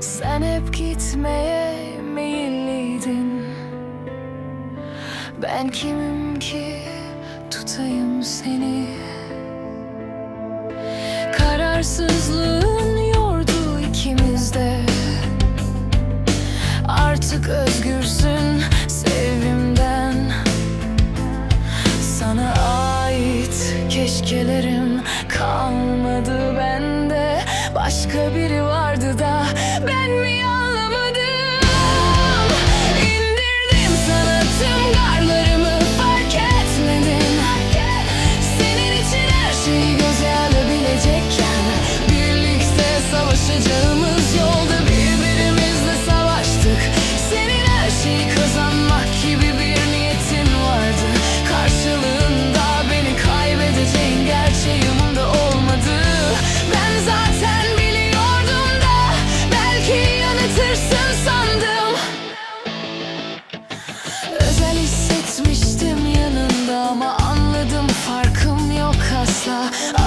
Sen hep gitmeye meyilliydin Ben kimim ki tutayım seni? Kararsızlığın yordu ikimizde Artık özgürsün sevimden. Sana ait keşkelerim kalmadı bende. Başka biri var 아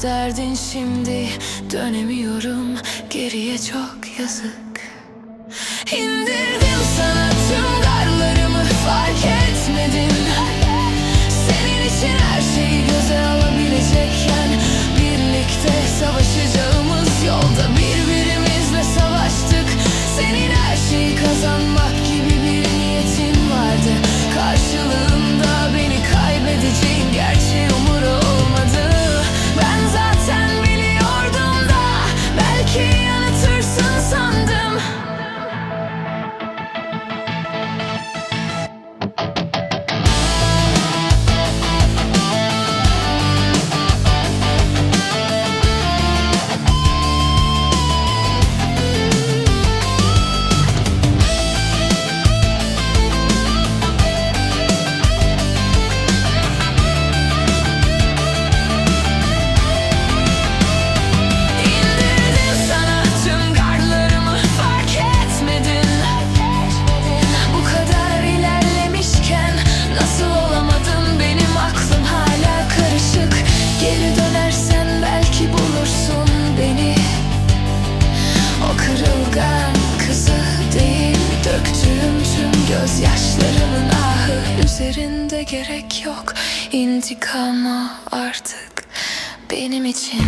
isterdin şimdi. Dönemiyorum geriye çok yazık. İndirdim sana tüm garlarımı fark etmedim Senin için her şeyi göze alabilecekken Birlikte savaşacağımız yolda birbirimizle savaştık. Senin her şeyi kazanmak gibi bir niyetin vardı. Karşılığım Sözlerinde gerek yok. İntikama artık benim için.